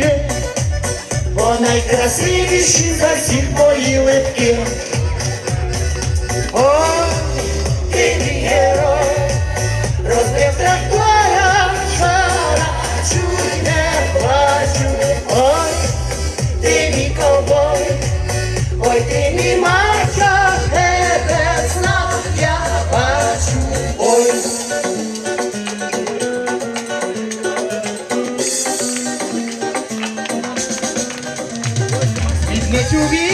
липки, бо найкрасивіші за всіх мої липки. О! চুরি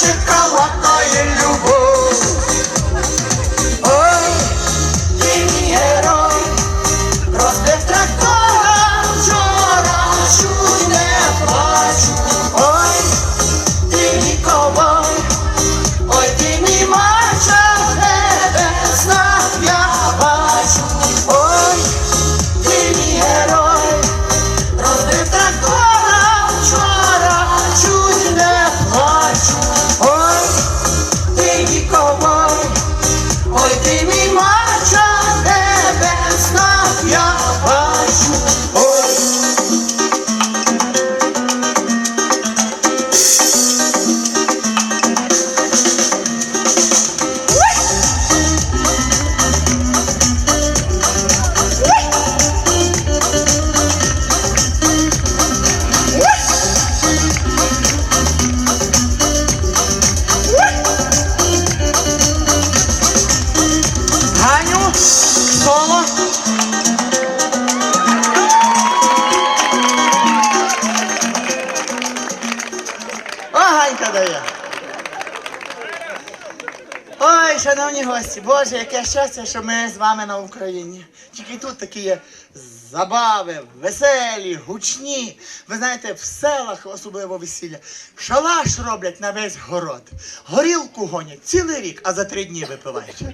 наших калатає любов. Gloria. Ой, шановні гості, Боже, яке щастя, що ми з вами на Україні. Тільки тут такі є забави, веселі, гучні. Ви знаєте, в селах особливо весілля. Шалаш роблять на весь город. Горілку гонять цілий рік, а за три дні випивають.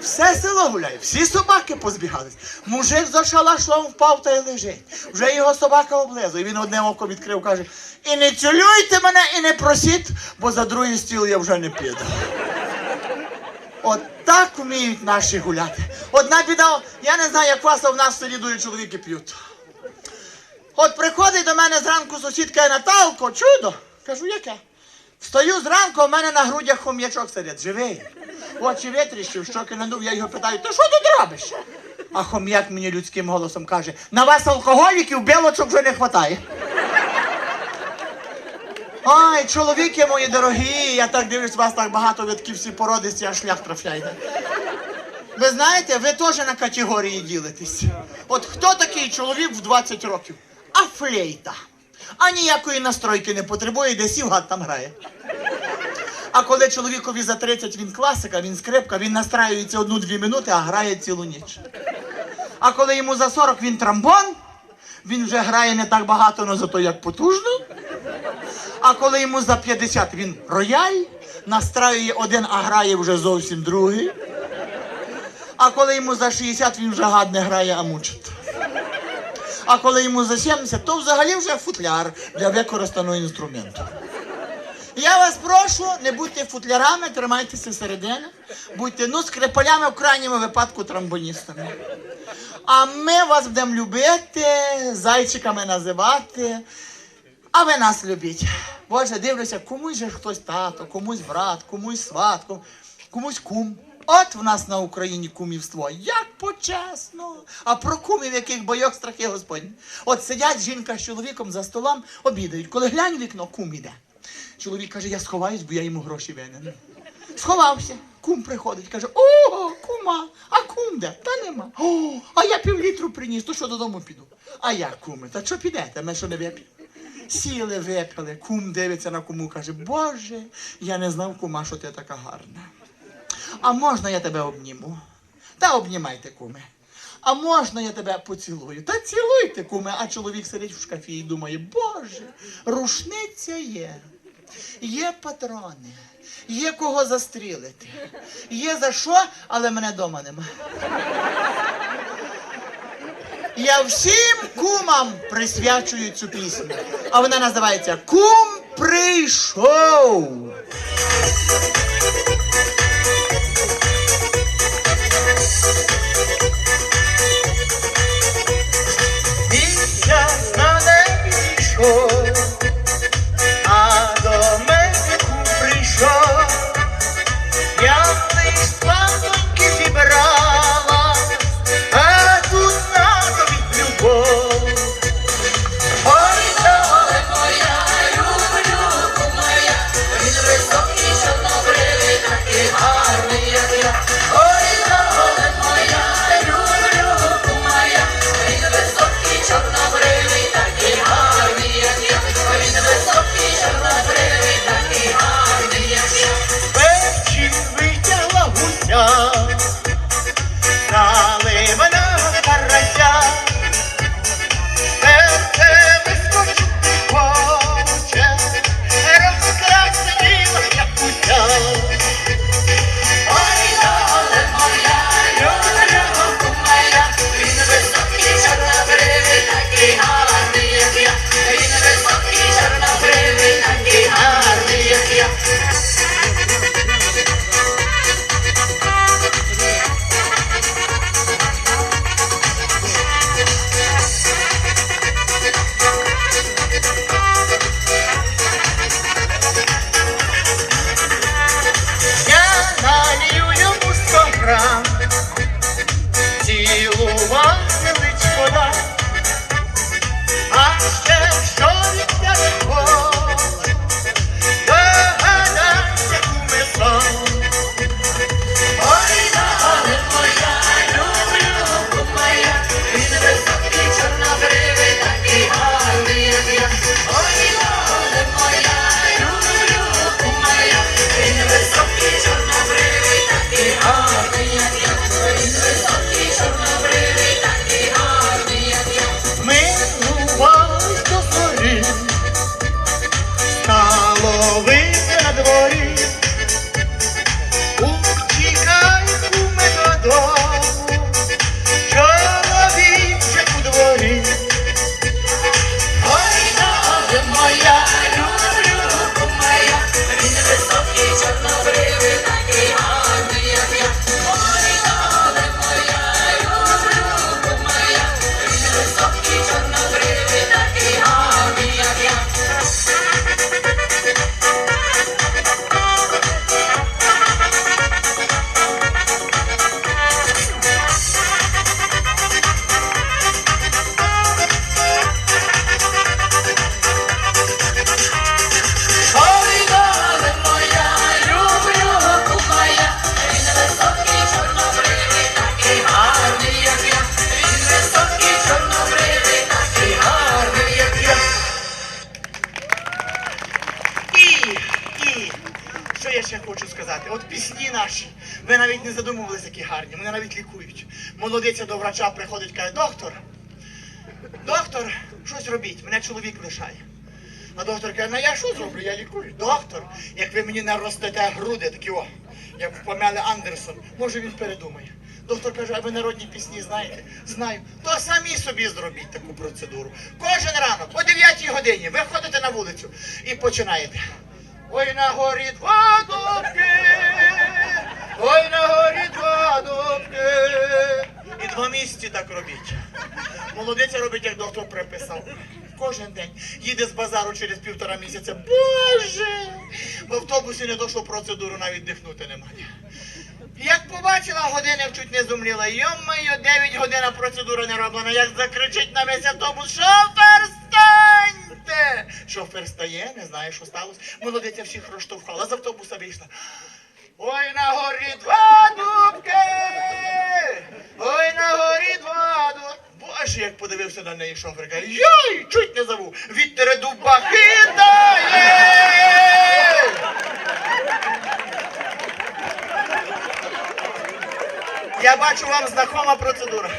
Все село гуляє, всі собаки позбігались. Мужик за шалашом впав та й лежить. Вже його собака облизує. Він одне око відкрив, каже: І не цілюйте мене, і не просіть, бо за другий стіл я вже не піду. От так вміють наші гуляти. Одна біда, я не знаю, як вас, в нас в селі дують чоловіки п'ють. От приходить до мене зранку сусідка Наталко, чудо. Кажу, яке? Встаю зранку, у мене на грудях хом'ячок сидить, живий. Очі витріщив, щоки надув, я його питаю, ти що тут робиш? А хом'як мені людським голосом каже, на вас алкоголіків білочок вже не вистачає. Ой, чоловіки мої дорогі, я так дивлюсь, вас так багато, ви всі породисті, аж шлях трафляєте. Ви знаєте, ви теж на категорії ділитесь. От хто такий чоловік в 20 років? А флейта. А ніякої настройки не потребує, де сів гад там грає. А коли чоловікові за 30 він класика, він скрипка, він настраюється одну-дві минути, а грає цілу ніч. А коли йому за 40 він трамбон, він вже грає не так багато, але зато як потужно. А коли йому за 50 він рояль, настраює один, а грає вже зовсім другий. А коли йому за 60 він вже гадне грає, а мучить. А коли йому за 70, то взагалі вже футляр для використаного інструменту. Я вас прошу, не будьте футлярами, тримайтеся середини, будьте ну скрипалями в крайньому випадку трамбоністами. А ми вас будемо любити, зайчиками називати. А ви нас любіть. Боже, дивлюся, комусь же хтось тато, комусь брат, комусь сват, комусь кум. От в нас на Україні кумівство. Як почесно. А про кумів, яких бойок страхи Господні. От сидять жінка з чоловіком за столом, обідають. Коли глянь вікно, кум іде. Чоловік каже, я сховаюсь, бо я йому гроші винен. Сховався. Кум приходить, каже: О, кума, а кум де? Та нема. О, а я півлітру приніс, то що додому піду. А я, куми, та що підете? Ми що не вип'ємо? Сіли, випили, кум дивиться на куму, каже, Боже, я не знав, кума, що ти така гарна. А можна я тебе обніму? Та обнімайте, куме. А можна я тебе поцілую? Та цілуйте, куме, а чоловік сидить в шкафі і думає, Боже, рушниця є. Є патрони, є кого застрілити, є за що, але мене дома нема. Я всім кумам присвячую цю пісню. А вона називається Кум прийшов. Цілувати личко дам. А ще що від тебе не задумувалися, які гарні, мене навіть лікують. Молодиця до врача приходить, каже, доктор, доктор, щось робіть, мене чоловік лишає. А доктор каже, ну я що зроблю? Я лікую. Доктор, як ви мені наростете груди, такі о, як в Памели Андерсон, може він передумає. Доктор каже, а ви народні пісні знаєте? Знаю. То самі собі зробіть таку процедуру. Кожен ранок, о 9 годині, ви ходите на вулицю і починаєте. Ой, на горі два дубки, ой, на горі два дубки. І два місяці так робіть. Молодиця робить, як доктор приписав. Кожен день їде з базару через півтора місяця. Боже! В автобусі не що процедуру навіть дихнути немає. Як побачила, години чуть не зумліла. Йо-моє, 9 годин процедура не роблена. Як закричить на весь автобус, шофер, станьте! Шофер стає, не знає, що сталося. Молодиця всіх розштовхала, з автобуса вийшла. Ой, на горі два дубки! Ой, на горі два дубки! Боже, як подивився на неї шофер, каже, йой, чуть не забув, вітер дуба хитає! Я бачу, вам знакома процедура.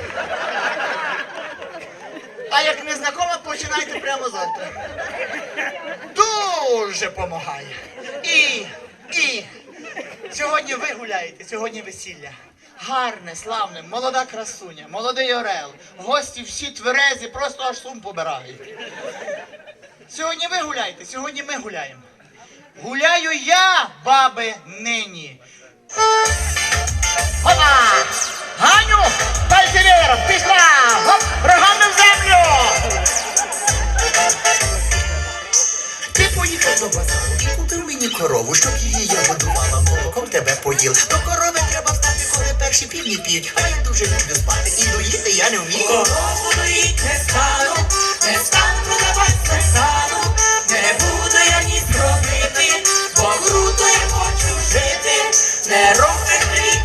А як не знакома, починайте прямо завтра. Дуже помагає. І, і. Сьогодні ви гуляєте, сьогодні весілля. Гарне, славне, молода красуня, молодий орел. Гості всі тверезі, просто аж сум побирають. Сьогодні ви гуляєте, сьогодні ми гуляємо. Гуляю я, баби, нині. Опа! Ганю! Пальці вверх! Пішла! Гоп! Рогами в землю! Ти поїхав до базару і купив мені корову, щоб її я годувала, молоком тебе поїв. До корови треба встати, коли перші півні п'ють. А я дуже люблю спати і доїти я не вмію. Корову доїть не стану, не стану продавати не стану, не буду я ні зробити, бо круто я хочу жити, не робить мій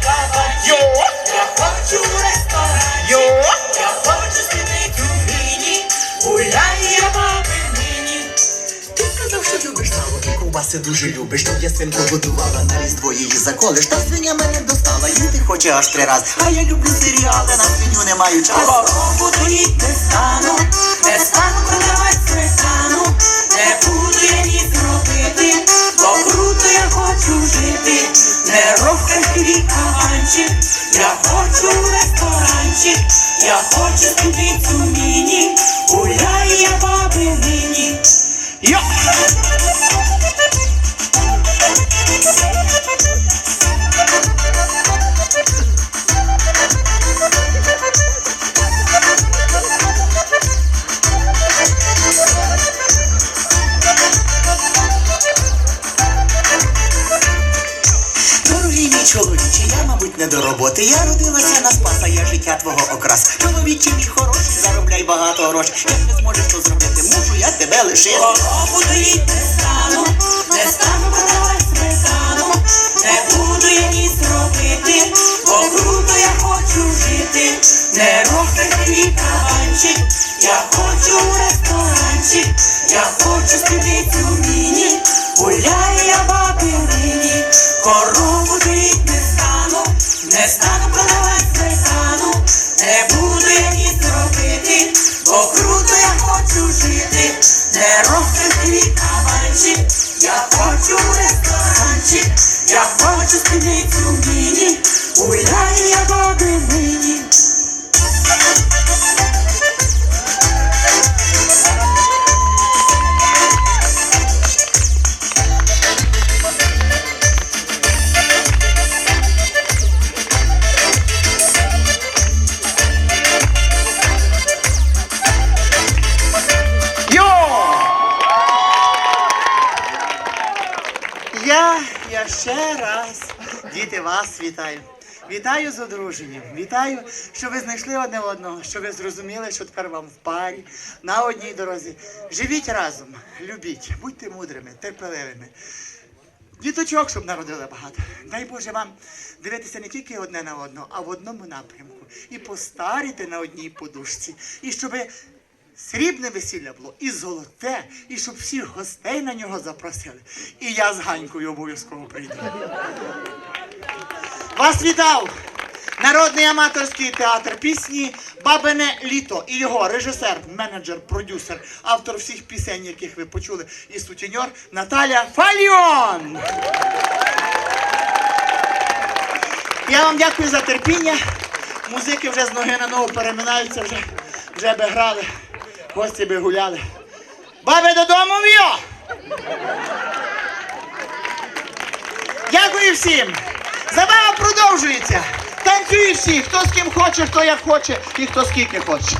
ковбаси дуже любиш, щоб я свинку годувала на різдво її заколиш. Та свиня мене достала, їсти хоче аж три раз. А я люблю серіали, на свиню не маю часу. Корову доїть не стану, не стану продавать сметану, не буду я ні робити, бо круто я хочу жити, не роблять мій кабанчик, я хочу ресторанчик, я хочу спідницю міні, гуляй я баби нині. Йо! Роботи. Я родилася на спаса, я життя твого окрас. Чоловіче мій хороший, заробляй багато грошей. Як не зможеш то зробити, мушу я тебе лишити. Доїть не стану, не стану продавать сметану, не буду я ні робити, бо круто я хочу жити, не роблять мій кабанчик, я хочу ресторанчик, я хочу спідницю міні, гуляй я баби нині, корову не стану, не стану продавать сметану, не буду я ні робити, бо круто я хочу жити, не мій кабанчик, я хочу ресторанчик, я хочу спідницю міні, уйдаю я до нині. Ще раз, діти, вас вітаю. Вітаю з одруженням. Вітаю, що ви знайшли одне одного, що ви зрозуміли, що тепер вам в парі, на одній дорозі. Живіть разом, любіть, будьте мудрими, терпеливими. Діточок, щоб народили багато. Дай Боже вам дивитися не тільки одне на одного, а в одному напрямку. І постаріти на одній подушці. І щоби срібне весілля було і золоте, і щоб всіх гостей на нього запросили. І я з Ганькою обов'язково прийду. Вас вітав! Народний аматорський театр пісні Бабине літо і його режисер, менеджер, продюсер, автор всіх пісень, яких ви почули, і сутіньор Наталя Фаліон. Я вам дякую за терпіння. Музики вже з ноги на ногу переминаються, вже, вже би грали, гості би гуляли. Баби додому в'йо! Дякую всім! Забава продовжується! Танцює всі, хто з ким хоче, хто як хоче і хто скільки хоче.